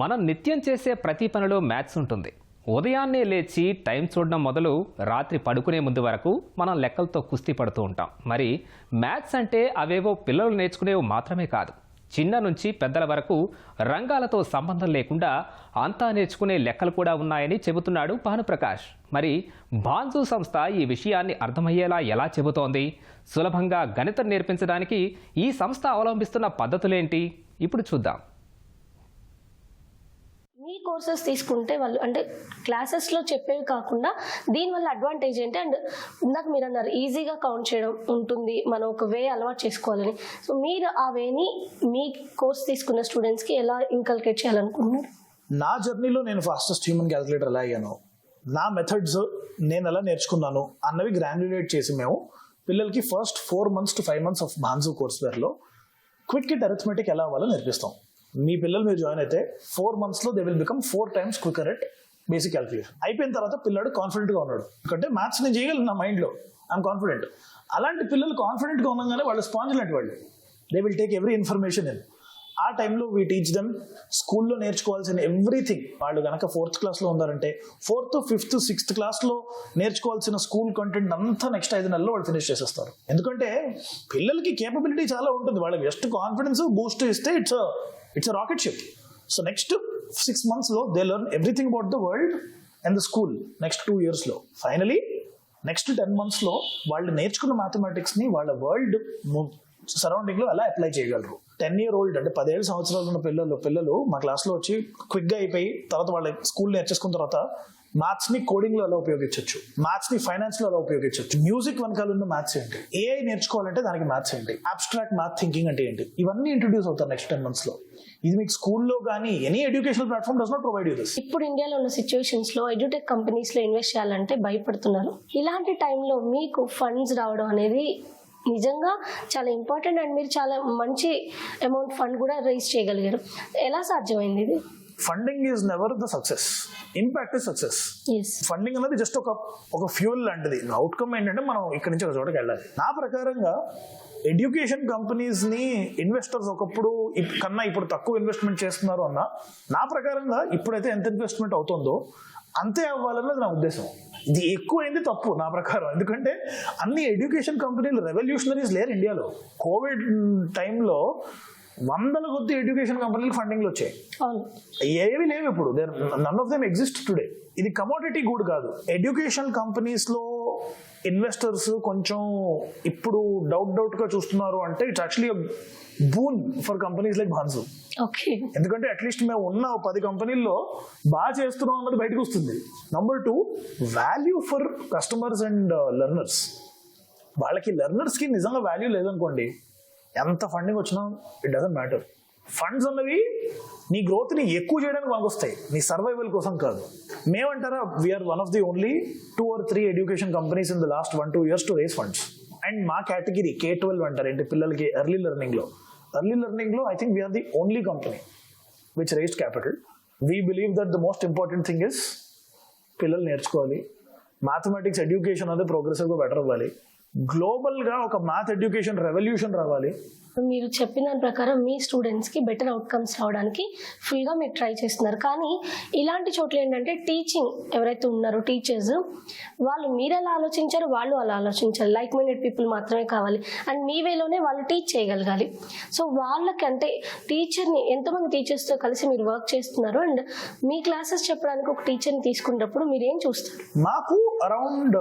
మనం నిత్యం చేసే ప్రతి పనిలో మ్యాథ్స్ ఉంటుంది. ఉదయాన్నే లేచి టైం చూడడం మొదలు రాత్రి పడుకునే ముందు వరకు మనం లెక్కలతో కుస్తీ పడుతూ ఉంటాం. మరి మ్యాథ్స్ అంటే అవేవో పిల్లలు నేర్చుకునేవి మాత్రమే కాదు. చిన్న నుంచి పెద్దల వరకు రంగాలతో సంబంధం లేకుండా అంతా నేర్చుకునే లెక్కలు కూడా ఉన్నాయని చెబుతున్నాడు భానుప్రకాష్. మరి బాన్జు సంస్థ ఈ విషయాన్ని అర్థమయ్యేలా ఎలా చెబుతోంది? సులభంగా గణితం నేర్పించడానికి ఈ సంస్థ అవలంబిస్తున్న పద్ధతులేంటి? ఇప్పుడు చూద్దాం. కోర్సెస్ తీసుకుంటే వాళ్ళు అంటే క్లాసెస్లో చెప్పేవి కాకుండా దీనివల్ల అడ్వాంటేజ్ ఏంటి? అండ్ ఇందాక మీరు అన్నారు ఈజీగా కౌంట్ చేయడం ఉంటుంది మనం ఒక వే అలవాటు చేసుకోవాలని. సో మీరు ఆ వేని మీ కోర్స్ తీసుకున్న స్టూడెంట్స్కి ఎలా ఇంకల్కేట్ చేయాలనుకుంటున్నారు? నా జర్నీలో నేను ఫాస్టెస్ట్ హ్యూమన్ క్యాలిక్యులేటర్ ఎలా అయ్యాను నా మెథడ్స్ నేను ఎలా నేర్చుకున్నాను అన్నవి గ్రాన్యులేట్ చేసి మేము పిల్లలకి first four months to five months of Bhanzu course వేర్లో క్విక్ కిట్ అరిథమెటిక్ ఎలా అవ్వాలో నేర్పిస్తాం. మీ పిల్లలు మీరు జాయిన్ అయితే ఫోర్ మంత్స్లో they will become four times quicker at basic calculation అయిపోయిన తర్వాత పిల్లడు కాన్ఫిడెంట్గా ఉన్నాడు. ఎందుకంటే మ్యాథ్స్ నేను చేయగలను నా మైండ్లో ఐఎమ్ కాన్ఫిడెంట్ అలాంటి పిల్లలు కాన్ఫిడెంట్గా ఉండగానే వాళ్ళు స్పాంజ్ లాంటి వాళ్ళు. They will take every information in ఆ టైంలో వీ టీచ్ దెమ్ స్కూల్లో నేర్చుకోవాల్సిన ఎవ్రీథింగ్ వాళ్ళు కనుక ఫోర్త్ క్లాస్లో ఉన్నారంటే ఫోర్త్ ఫిఫ్త్ సిక్స్త్ క్లాస్లో నేర్చుకోవాల్సిన స్కూల్ కంటెంట్ అంతా నెక్స్ట్ ఐదు నెలల్లో వాళ్ళు ఫినిష్ చేసేస్తారు. ఎందుకంటే పిల్లలకి కేపబిలిటీ చాలా ఉంటుంది. వాళ్ళకి జస్ట్ కాన్ఫిడెన్స్ బూస్ట్ ఇస్తే it's it's rocket ship so next six మంత్స్లో they learn everything about the world and the school next two ఇయర్స్లో ఫైనలీ నెక్స్ట్ టెన్ మంత్స్లో వాళ్ళు నేర్చుకున్న మ్యాథమెటిక్స్ని వాళ్ళ వరల్డ్ సరౌండింగ్లో ఎలా అప్లై చేయగలరు. టెన్ ఇయర్ ఓల్డ్ అంటే పదేళ్ళు సంవత్సరాలు ఉన్న పిల్లలు పిల్లలు మా క్లాస్లో వచ్చి క్విక్గా అయిపోయి తర్వాత వాళ్ళ స్కూల్ నేర్చేసుకున్న తర్వాత మ్యాథ్స్ని కోడింగ్లో ఎలా ఉపయోగించవచ్చు మ్యాథ్స్ని ఫైనాన్స్లో ఎలా ఉపయోగించవచ్చు మ్యూజిక్ వెనకాల ఉన్న మ్యాథ్స్ ఏంటి? ఏఐ నేర్చుకోవాలంటే దానికి మ్యాథ్స్ ఏంటి? అబ్స్ట్రాక్ట్ మ్యాథ్ థింకింగ్ అంటే ఏంటి? ఇవన్నీ ఇంట్రొడ్యూస్ అవుతారు నెక్స్ట్ టెన్ మంత్స్లో. ఇది మీకు స్కూల్లో కానీ any educational platform does not provide you this ఇప్పుడు ఇండియాలో ఉన్న సిచ్యువేషన్స్లో ఎడ్యుటెక్ కంపెనీస్లో ఇన్వెస్ట్ చేయాలంటే భయపడుతున్నారు. ఇలాంటి టైంలో మీకు ఫండ్స్ రావడం అనేది నిజంగా చాలా ఇంపార్టెంట్ అండ్ మీరు చాలా మంచి అమౌంట్ ఫండ్ కూడా రైజ్ చేయగలిగారు. ఎలా సాధ్యమైంది ఇది? Funding is never the success impact is success funding అనేది జస్ట్ ఒక ఒక ఫ్యూల్ లాంటిది. అవుట్కమ్ ఏంటంటే మనం ఇక్కడి నుంచి ఒక చోటకి వెళ్ళాలి. నా ప్రకారంగా ఎడ్యుకేషన్ కంపెనీస్ని ఇన్వెస్టర్స్ ఒకప్పుడు కన్నా ఇప్పుడు తక్కువ ఇన్వెస్ట్మెంట్ చేస్తున్నారు అన్న నా ప్రకారంగా ఇప్పుడైతే ఎంత ఇన్వెస్ట్మెంట్ అవుతుందో అంతే అవ్వాలన్నది నా ఉద్దేశం. ఇది ఎక్కువైంది తప్పు నా ప్రకారం. ఎందుకంటే అన్ని ఎడ్యుకేషన్ కంపెనీలు రెవల్యూషనరీస్ లేరు ఇండియాలో. కోవిడ్ టైంలో వందల కొద్ది ఎడ్యుకేషన్ కంపెనీలు ఫండింగ్లు వచ్చాయి. ఏవి లేవు ఇప్పుడు. There none of them exist today ఇది కమోడిటీ గుడ్ కాదు. ఎడ్యుకేషన్ కంపెనీస్లో ఇన్వెస్టర్స్ కొంచెం ఇప్పుడు డౌట్ డౌట్గా చూస్తున్నారు అంటే it's actually boon for companies like Bhanzu okay ఎందుకంటే అట్లీస్ట్ మేము ఉన్న పది కంపెనీల్లో బాగా చేస్తున్నాం అన్నది బయటకు వస్తుంది. Number two value for customers and learners వాళ్ళకి లెర్నర్స్కి నిజంగా వాల్యూ లేదనుకోండి ఎంత ఫండింగ్ వచ్చినా ఇట్ డజంట్ మ్యాటర్ ఫండ్స్ అన్నవి నీ గ్రోత్ని ఎక్కువ చేయడానికి వస్తాయి నీ సర్వైవల్ కోసం కాదు. మేమంటారా we are one of the only two or three education companies in the last one two years to raise funds and మా కేటగిరీ కే ట్వెల్వ్ అంటారు ఏంటి? పిల్లలకి ఎర్లీ లెర్నింగ్లో early లెర్నింగ్లో I think we are the only company which raised capital we believe that the most important thing is పిల్లలు నేర్చుకోవాలి. Mathematics education అనేది ప్రోగ్రెసివ్గా better అవ్వాలి. గ్లోబల్గా ఒక మ్యాథ్ ఎడ్యుకేషన్ రెవల్యూషన్ రావాలి. మీరు చెప్పిన దాని ప్రకారం మీ స్టూడెంట్స్కి బెటర్ అవుట్కమ్స్ రావడానికి ఫుల్గా మీరు ట్రై చేస్తున్నారు. కానీ ఇలాంటి చోట్ల ఏంటంటే టీచింగ్ ఎవరైతే ఉన్నారో టీచర్స్ వాళ్ళు మీరు ఎలా ఆలోచించారో వాళ్ళు అలా ఆలోచించాలి లైక్ మైండెడ్ పీపుల్ మాత్రమే కావాలి. అండ్ మీ వేలోనే వాళ్ళు టీచ్ చేయగలగాలి. సో వాళ్ళకి అంటే టీచర్ని ఎంతమంది టీచర్స్తో కలిసి మీరు వర్క్ చేస్తున్నారు? అండ్ మీ క్లాసెస్ చెప్పడానికి ఒక టీచర్ని తీసుకున్నప్పుడు మీరు ఏం చూస్తారు? మాకు around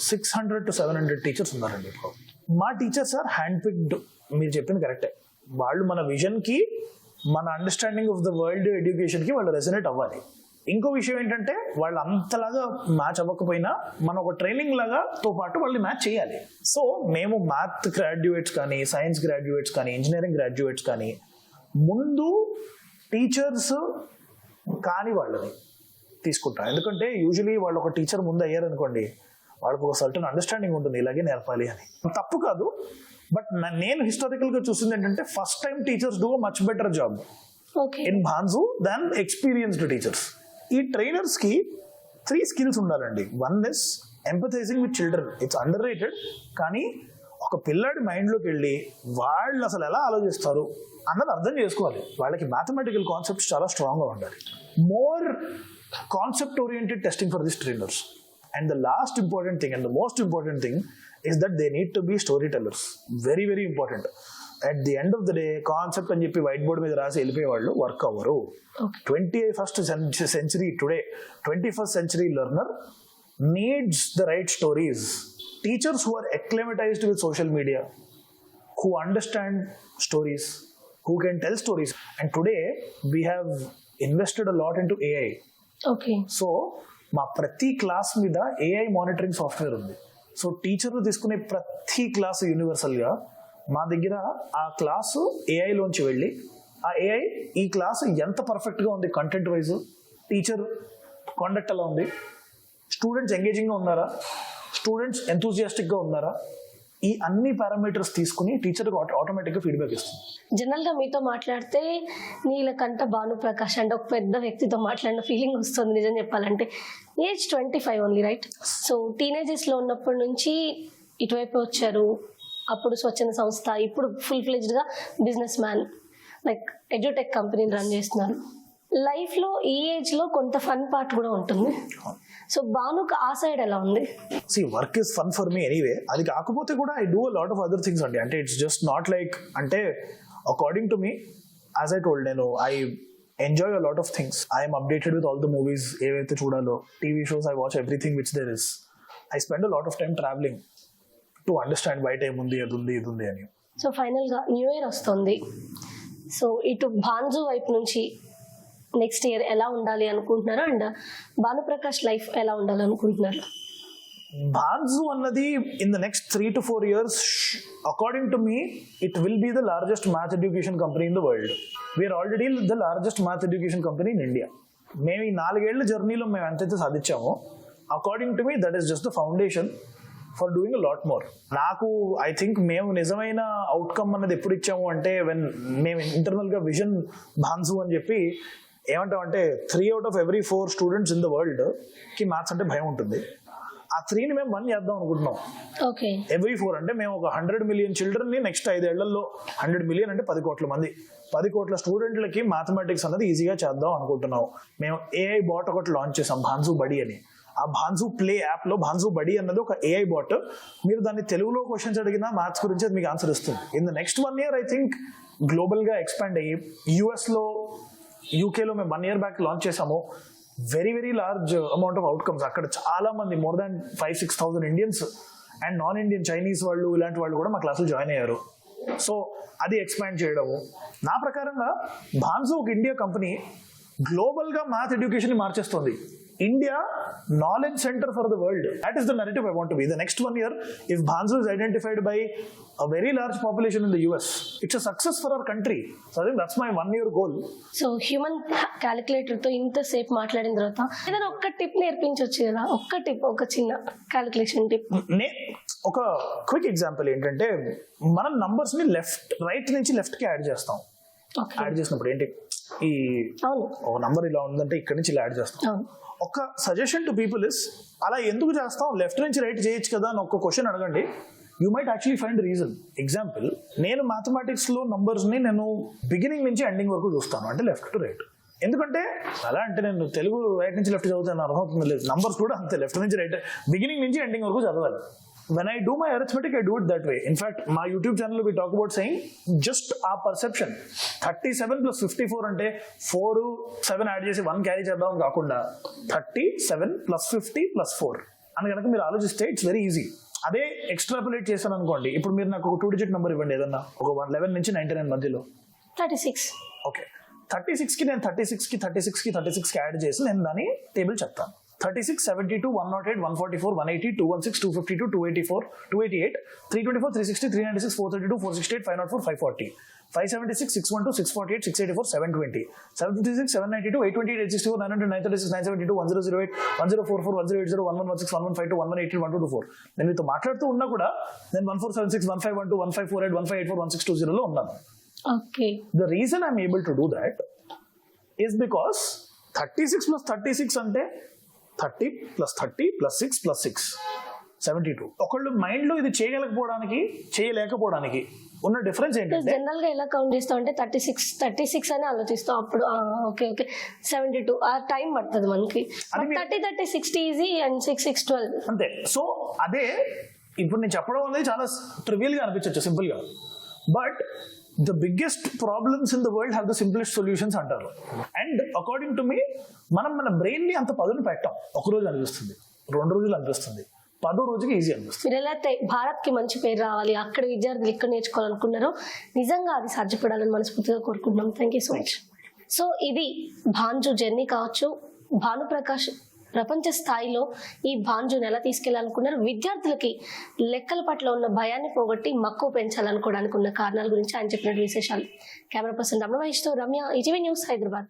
six hundred to seven hundred teachers ఉన్నారండి ఇప్పుడు. మా టీచర్స్ ఆర్ హ్యాండ్ పిక్డ్ మీరు చెప్పింది కరెక్టే. వాళ్ళు మన విజన్కి మన అండర్స్టాండింగ్ ఆఫ్ ద వరల్డ్ ఎడ్యుకేషన్కి వాళ్ళు రెసినేట్ అవ్వాలి. ఇంకో విషయం ఏంటంటే వాళ్ళు అంతలాగా మ్యాచ్ అవ్వకపోయినా మనం ఒక ట్రైనింగ్ లాగా తో పాటు వాళ్ళని మ్యాచ్ చేయాలి. సో మేము మ్యాథ్ గ్రాడ్యుయేట్స్ కానీ సైన్స్ గ్రాడ్యుయేట్స్ కానీ ఇంజనీరింగ్ గ్రాడ్యుయేట్స్ కానీ ముందు టీచర్స్ కాని వాళ్ళని తీసుకుంటాం. ఎందుకంటే యూజువలీ వాళ్ళు ఒక టీచర్ ముందు అయ్యారనుకోండి వాళ్ళకు ఒక సర్టన్ అండర్స్టాండింగ్ ఉంటుంది ఇలాగే నేర్పాలి అని. తప్పు కాదు బట్ నేను హిస్టారికల్గా చూసింది ఏంటంటే first time teachers do much better job okay in Bhanzu than experienced teachers ఈ ట్రైనర్స్కి త్రీ స్కిల్స్ ఉండాలండి. One is empathising with children it's underrated కానీ ఒక పిల్లాడి మైండ్లోకి వెళ్ళి వాళ్ళు అసలు ఎలా ఆలోచిస్తారు అన్నది అర్థం చేసుకోవాలి. వాళ్ళకి మ్యాథమెటికల్ కాన్సెప్ట్స్ చాలా స్ట్రాంగ్గా ఉండాలి. More concept oriented testing for this trainers and the last important thing and the most important thing is that they need to be story tellers very very important at the end of the day concept అని చెప్పి white board మీద రాసి వెళ్ళిపోయే వాళ్ళు work అవ్వరు. Okay twenty first century today twenty first century learner needs the right stories teachers who are acclimatized with social media who understand stories who can tell stories. And today we have invested a lot into ai okay so మా ప్రతి class మీద AI monitoring software ఉంది. So టీచర్లు తీసుకునే ప్రతి class యూనివర్సల్గా మా దగ్గర ఆ క్లాసు ఏఐలోంచి వెళ్ళి ఆ ఏఐ ఈ క్లాసు ఎంత పర్ఫెక్ట్గా ఉంది కంటెంట్ వైజ్ టీచర్ కాండక్ట్ ఎలా ఉంది? స్టూడెంట్స్ ఎంగేజింగ్గా ఉన్నారా? స్టూడెంట్స్ ఎంతూజియాస్టిక్గా ఉన్నారా? ఈ అన్ని పారామీటర్స్ తీసుకుని టీచర్కి ఆటోమేటిక్గా ఫీడ్బ్యాక్ ఇస్తుంది. జనరల్గా మీతో మాట్లాడితే నీలకంఠ భానుప్రకాష్ అంటే ఒక పెద్ద వ్యక్తితో మాట్లాడిన ఫీలింగ్ వస్తుంది నిజం చెప్పాలంటే. Age twenty five only right so టీనేజెస్లో ఉన్నప్పటి నుంచి ఇటువైపు వచ్చారు. అప్పుడు స్వచ్ఛంద సంస్థ ఇప్పుడు ఫుల్ ఫ్లెజ్డ్గా బిజినెస్ మ్యాన్ లైక్ ఎడ్యుటెక్ కంపెనీని రన్ చేస్తున్నారు. లైఫ్లో ఈ ఏజ్లో కొంత ఫన్ పార్ట్ కూడా ఉంటుంది. సో భానుకు ఆ సైడ్ ఎలా ఉంది? See work is fun for me anyway అది కాకపోతే కూడా I do lot of other things అండి అంటే ఇట్స్ జస్ట్ నాట్ లైక్ అంటే according to me as I told నేను I enjoy a lot of things I'm updated with all the movies ఏవైతే చూడాలో TV shows I watch everything which there is I spend a lot of time travelling to understand బయట ఏముంది అది ఉంది ఇది ఉంది అని. సో ఫైనల్గా న్యూ ఇయర్ వస్తుంది. సో ఇటు భాంజు వైపు నుంచి నెక్స్ట్ ఇయర్ ఎలా ఉండాలి అనుకుంటున్నారు? అండ్ భానుప్రకాష్ లైఫ్ ఎలా ఉండాలి అనుకుంటున్నారు? బాన్జు అన్నది in the next three to four years according to me it will be the largest math education company in the world we're already the largest math education company in India మేము ఈ నాలుగేళ్ళ జర్నీలో మేము ఎంతైతే సాధించామో according to me that is just the foundation for doing lot more నాకు I think మేము నిజమైన outcome అన్నది ఎప్పుడు ఇచ్చాము అంటే వెన్ మేము ఇంటర్నల్గా విజన్ భాన్సు అని చెప్పి ఏమంటాం అంటే three out of every four students in the వరల్డ్కి maths అంటే భయం ఉంటుంది. ఆ త్రీని మేము వన్ చేద్దాం అనుకుంటున్నాం. ఓకే ఎవ్రీ ఫోర్ అంటే మేము ఒక హండ్రెడ్ మిలియన్ చిల్డ్రన్ని నెక్స్ట్ ఐదేళ్ళలో హండ్రెడ్ మిలియన్ అంటే పది కోట్ల మంది. పది కోట్ల స్టూడెంట్లకి మ్యాథమెటిక్స్ అనేది ఈజీగా చేద్దాం అనుకుంటున్నాం. మేము ఏఐ బాట్ ఒకటి లాంచ్ చేసాం భాన్సు బడి అని. ఆ భాన్సు ప్లే యాప్లో భాన్సు బడి అన్నది ఒక ఏఐ బాట్ మీరు దాన్ని తెలుగులో క్వశ్చన్స్ అడిగినా మ్యాథ్స్ గురించి అది మీకు ఆన్సర్ ఇస్తుంది. In the next one year I think గ్లోబల్గా expand అయ్యి యుఎస్లో యూకేలో మేము వన్ ఇయర్ బ్యాక్ లాంచ్ చేసాము very very large amount of outcomes అక్కడ చాలా మంది more than five six thousand Indians and non Indian Chinese వాళ్ళు ఇలాంటి వాళ్ళు కూడా మా క్లాసులు జాయిన్ అయ్యారు. సో అది ఎక్స్పాండ్ చేయడము. నా ప్రకారంగా భాన్సు ఒక ఇండియా కంపెనీ గ్లోబల్గా మ్యాథ్ ఎడ్యుకేషన్ మార్చేస్తుంది. India knowledge centre for the world that is the narrative I want be the next one year if Bhanzu is identified by a very large population in the US it's a success for our country so I that's my one year goal so human క్యాలిక్యులేటర్తో ఇంతసేపు మాట్లాడిన తర్వాత ఏదైనా ఒక్క tip నేర్పించవచ్చు కదా? ఒక్క tip ఒక చిన్న calculation tip. నే ఒక క్విక్ ఎగ్జాంపుల్ ఏంటంటే మనం నంబర్స్ని లెఫ్ట్ రైట్ నుంచి లెఫ్ట్కి యాడ్ చేస్తాం. యాడ్ చేసినప్పుడు ఏంటి? ఈ అవును. ఒక నంబర్ ఇలా ఉందంటే ఇక్కడ నుంచి ఇలా యాడ్ చేస్తాం. అవును. ఒక సజెషన్ టు పీపుల్ ఇస్ అలా ఎందుకు చేస్తాం? లెఫ్ట్ నుంచి రైట్ చేయొచ్చు కదా అని ఒక క్వశ్చన్ అడగండి. You might actually find reason example నేను మ్యాథమెటిక్స్లో నంబర్స్ని నేను బిగినింగ్ నుంచి ఎండింగ్ వరకు చూస్తాను. అంటే లెఫ్ట్ టు రైట్ ఎందుకంటే అలా అంటే నేను తెలుగు రైట్ నుంచి లెఫ్ట్ చదువుతాను అర్థమవుతుంది లేదు. నంబర్స్ కూడా అంతే. లెఫ్ట్ నుంచి రైట్ బిగినింగ్ నుంచి ఎండింగ్ వరకు చదవాలి. When I do my arithmetic I do it that way in fact మా YouTube channel we talk about saying just a perception thirty seven plus fifty four అంటే four seven add చేసి one carry చేద్దాం కాకుండా thirty seven plus fifty plus four అని కనుక మీరు ఆలోచిస్తే it's very easy అదే ఎక్స్ట్రాపులేట్ చేశాను అనుకోండి. ఇప్పుడు మీరు నాకు ఒక టూ డిజిట్ నెంబర్ ఇవ్వండి ఏదన్నా. ఒక వన్ లెవెన్ నుంచి నైన్టీ నైన్ మధ్యలో. థర్టీ సిక్స్ ఓకే థర్టీ సిక్స్కి నేను థర్టీ సిక్స్కి థర్టీ సిక్స్కి థర్టీ సిక్స్కి యాడ్ చేసి నేను దాని టేబుల్ చెప్తాను thirty six seventy two one nought eight one forty four one eighty two one six two fifty two two eighty four two eighty eight three twenty four three sixty three ninety six four thirty two four sixty eight five nought four five forty five seventy six six one two six forty eight six eighty four seven twenty seven fifty six seven ninety two eight twenty eight sixty four nine hundred nine thirty six nine seventy two one zero zero eight one zero four four one zero eight zero one one one six one one five two one one eight one two two four నేను మీతో మాట్లాడుతూ ఉన్నా కూడా నేను one four seven six one five one two one five four eight one five eight four one six two జీరోలో ఉన్నాను. Okay. The reason I'm able to do that is because 36 plus 36 అంటే 30 plus 30 plus 6 plus 6 seventy two. ఒకళ్ళు మైండ్లో ఇది చేయగలకపోవడానికి చేయలేకపోవడానికి ఉన్న difference ఏంటంటే జనరల్గా ఎలా కౌంట్ చేస్తాం అంటే థర్టీ సిక్స్ థర్టీ సిక్స్ అని ఆలోచిస్తాం. అప్పుడు ఓకే ఓకే. Seventy two. ఆ టైం పడుతుంది మనకి. Thirty thirty sixty easy and six six twelve. అంతే. సో అదే ఇప్పుడు నేను చెప్పడం అనేది చాలా ట్రివియల్గా అనిపించవచ్చు సింపుల్గా but the biggest problems in the world have the simplest solutions అంటారు. అండ్ అకార్డింగ్ టు మీ మనం మన బ్రెయిన్ని అంత పదును పెట్టాం. ఒక రోజు అనిపిస్తుంది రెండు రోజులు అనిపిస్తుంది పదో రోజుకి ఈజీ అనిపిస్తుంది. మీరు ఎలా అయితే భారత్కి మంచి పేరు రావాలి అక్కడ విద్యార్థులు ఇక్కడ నేర్చుకోవాలనుకున్నారో నిజంగా అది సాధ్యపడాలని మనస్ఫూర్తిగా కోరుకుంటున్నాం. Thank you so much so ఇది భాంజు జర్నీ కావచ్చు భానుప్రకాష్ ప్రపంచ స్థాయిలో ఈ భాంజుని ఎలా తీసుకెళ్ళాలనుకున్నారు? విద్యార్థులకి లెక్కల పట్ల ఉన్న భయాన్ని పోగొట్టి మక్కువ పెంచాలనుకోవడానికి ఉన్న కారణాల గురించి ఆయన చెప్పినట్టు విశేషాలు. కెమెరా పర్సన్ రమణ మహేష్తో రమ్య ఈటీవీ న్యూస్ హైదరాబాద్.